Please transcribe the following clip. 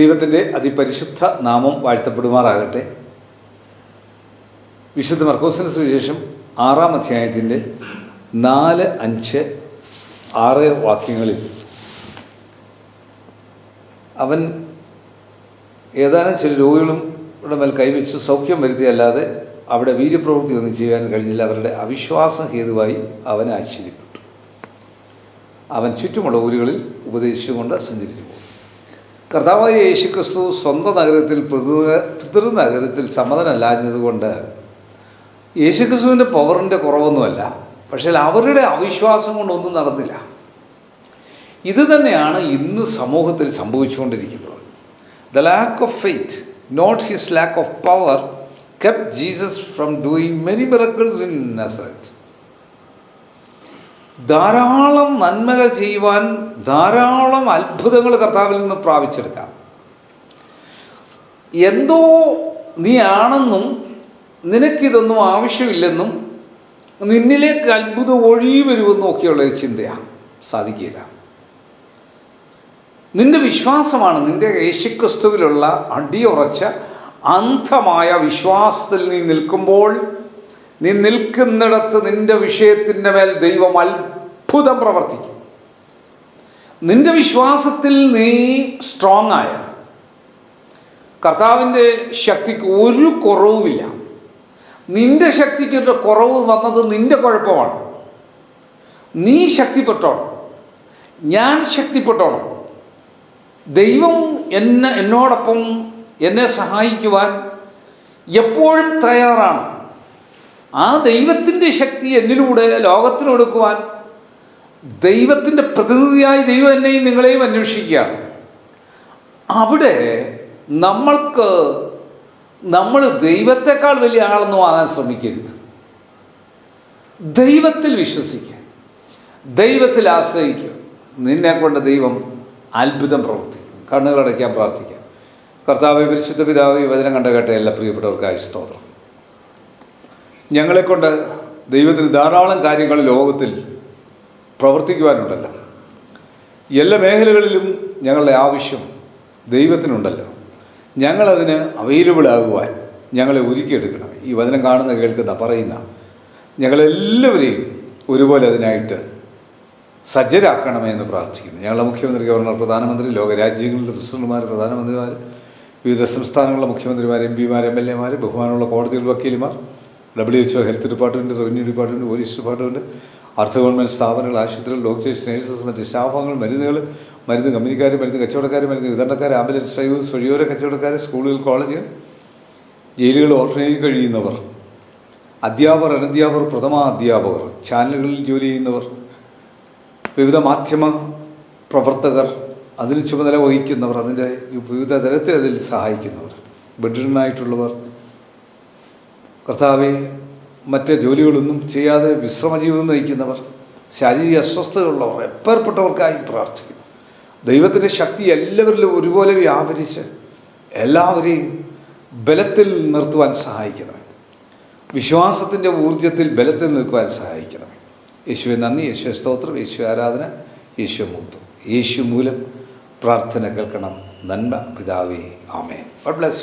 ദൈവത്തിന്റെ അതിപരിശുദ്ധ നാമം വാഴ്ത്തപ്പെടുമാറാകട്ടെ. വിശുദ്ധ മർക്കോസിന് സുവിശേഷം ആറാം അധ്യായത്തിന്റെ നാല് അഞ്ച് ആറ് വാക്യങ്ങളിൽ അവൻ ഏതാനും ചില രോഗികളും മേൽ കൈവച്ച് സൗഖ്യം വരുത്തിയല്ലാതെ അവിടെ വീര്യപ്രവൃത്തി ഒന്നും ചെയ്യാൻ കഴിഞ്ഞില്ല. അവരുടെ അവിശ്വാസം ഹേതുവായി അവനെ ആശ്ചര്യപ്പെട്ടു. അവൻ ചുറ്റുമുള്ള ഊരുകളിൽ ഉപദേശിച്ചുകൊണ്ട് സഞ്ചരിച്ചു പോകും കർത്താവായ യേശുക്രിസ്തു സ്വന്തം നഗരത്തിൽ പിതൃ- നഗരത്തിൽ സമ്മതനല്ലാഞ്ഞതുകൊണ്ട് യേശുക്രിസ്തുവിന്റെ പവറിന്റെ കുറവൊന്നുമല്ല. പക്ഷേ അവരുടെ അവിശ്വാസം കൊണ്ടൊന്നും നടന്നില്ല. ഇത് തന്നെയാണ് ഇന്ന് സമൂഹത്തിൽ സംഭവിച്ചുകൊണ്ടിരിക്കുന്നത്. The lack of faith not his lack of power kept Jesus from doing many miracles in Nazareth ധാരാളം നന്മകൾ ചെയ്യുവാൻ ധാരാളം അത്ഭുതങ്ങൾ കർത്താവിൽ നിന്ന് പ്രാപിച്ചെടുക്കാം. എന്തോ നീ ആണെന്നും നിനക്കിതൊന്നും ആവശ്യമില്ലെന്നും നിന്നിലേക്ക് അത്ഭുതം ഒഴുകി വരുമെന്നും ഒക്കെയുള്ള ഒരു ചിന്തയാണ്. സാധിക്കില്ല. നിന്റെ വിശ്വാസമാണ് നിന്റെ യേശുക്രിസ്തുവിലുള്ള അടിയുറച്ച അന്ധമായ വിശ്വാസത്തിൽ നീ നിൽക്കുമ്പോൾ നീ നിൽക്കുന്നിടത്ത് നിന്റെ വിഷയത്തിന്റെ മേൽ ദൈവം അത്ഭുതം പ്രവർത്തിക്കും. നിന്റെ വിശ്വാസത്തിൽ നീ സ്ട്രോങ് ആയ കർത്താവിന്റെ ശക്തിക്ക് ഒരു കുറവുമില്ല. നിന്റെ ശക്തിക്കൊരു കുറവ് വന്നത് നിന്റെ കുഴപ്പമാണ്. നീ ശക്തിപ്പെട്ടോണം. ഞാൻ ശക്തിപ്പെട്ടോണം. ദൈവം എന്നെ എന്നോടൊപ്പം എന്നെ സഹായിക്കുവാൻ എപ്പോഴും തയ്യാറാണ്. ആ ദൈവത്തിന്റെ ശക്തി എന്നിലൂടെ ലോകത്തിന് കൊടുക്കുവാൻ ദൈവത്തിന്റെ പ്രതിനിധിയായി ദൈവം എന്നെയും നിങ്ങളെയും അന്വേഷിക്കുകയാണ്. അവിടെ നമ്മൾക്ക് നമ്മൾ ദൈവത്തെക്കാൾ വലിയ ആളൊന്നും ആകാൻ ശ്രമിക്കരുത്. ദൈവത്തിൽ വിശ്വസിക്കുക. ദൈവത്തിൽ ആശ്രയിക്കുക. നിന്നെ കൊണ്ട് ദൈവം അത്ഭുതം പ്രവർത്തിക്കും. കണ്ണുകളടയ്ക്കാൻ പ്രാർത്ഥിക്കുക കർത്താവ് പരിശുദ്ധ പിതാവ് ഈ വചനം കണ്ട കേട്ട എല്ലാ പ്രിയപ്പെട്ടവർക്കായി സ്തോത്രം. ഞങ്ങളെക്കൊണ്ട് ദൈവത്തിന് ധാരാളം കാര്യങ്ങൾ ലോകത്തിൽ പ്രവർത്തിക്കുവാനുണ്ടല്ലോ. എല്ലാ മേഖലകളിലും ഞങ്ങളുടെ ആവശ്യം ദൈവത്തിനുണ്ടല്ലോ. ഞങ്ങളതിന് അവൈലബിൾ ആകുവാൻ ഞങ്ങളെ ഒരുക്കിയെടുക്കണം. ഈ വചനം കാണുന്ന കേൾക്കുന്ന പറയുന്ന ഞങ്ങളെല്ലാവരെയും ഒരുപോലെ അതിനായിട്ട് സജ്ജരാക്കണമെന്ന് പ്രാർത്ഥിക്കുന്നു. ഞങ്ങളുടെ മുഖ്യമന്ത്രി ഗവർണർ പ്രധാനമന്ത്രി ലോകരാജ്യങ്ങളിലെ പ്രസിഡന്റുമാർ പ്രധാനമന്ത്രിമാർ വിവിധ സംസ്ഥാനങ്ങളിലെ മുഖ്യമന്ത്രിമാർ എം പിമാർ എം എൽ എമാർ ബഹുമാനമുള്ള കോടതികൾ വക്കീലുമാർ W H O health department revenue department police department അർദ്ധ ഗവൺമെന്റ് സ്ഥാപനങ്ങൾ ആശുപത്രികൾ ഡോക്ടേഴ്സ് നേഴ്സസ് മറ്റ് സ്റ്റാഫംഗങ്ങൾ മരുന്നുകൾ മരുന്ന് കമ്പനിക്കാർ മരുന്ന് കച്ചവടക്കാർ മരുന്ന് വിതരണക്കാർ ആംബുലൻസ് ഡ്രൈവേഴ്സ് വഴിയോര കച്ചവടക്കാർ സ്കൂളുകൾ കോളേജുകൾ ജയിലുകൾ ഓർഫനേജിൽ കഴിയുന്നവർ അധ്യാപകർ അനധ്യാപകർ പ്രഥമ അധ്യാപകർ ചാനലുകളിൽ ജോലി ചെയ്യുന്നവർ വിവിധ മാധ്യമ പ്രവർത്തകർ അതിന് ചുമതല വഹിക്കുന്നവർ അതിന്റെ വിവിധ തരത്തിൽ അതിൽ സഹായിക്കുന്നവർ ബെഡ്രിഡനായിട്ടുള്ളവർ കർത്താവെ മറ്റ് ജോലികളൊന്നും ചെയ്യാതെ വിശ്രമജീവിതം നയിക്കുന്നവർ ശാരീരിക അസ്വസ്ഥതയുള്ളവർ എപ്പേർപ്പെട്ടവർക്കായി പ്രാർത്ഥിക്കുന്നു. ദൈവത്തിന്റെ ശക്തി എല്ലാവരിലും ഒരുപോലെ വ്യാപരിച്ച് എല്ലാവരെയും ബലത്തിൽ നിർത്തുവാൻ സഹായിക്കണം വിശ്വാസത്തിന്റെ ഊർജത്തിൽ ബലത്തിൽ നിൽക്കുവാൻ സഹായിക്കണം യേശുവെ നന്ദി. യേശു സ്തോത്രം. യേശു ആരാധന. യേശു മൂത്തു യേശു മൂലം പ്രാർത്ഥന കേൾക്കണം. നന്മ. പിതാവേ ആമേൻ. God bless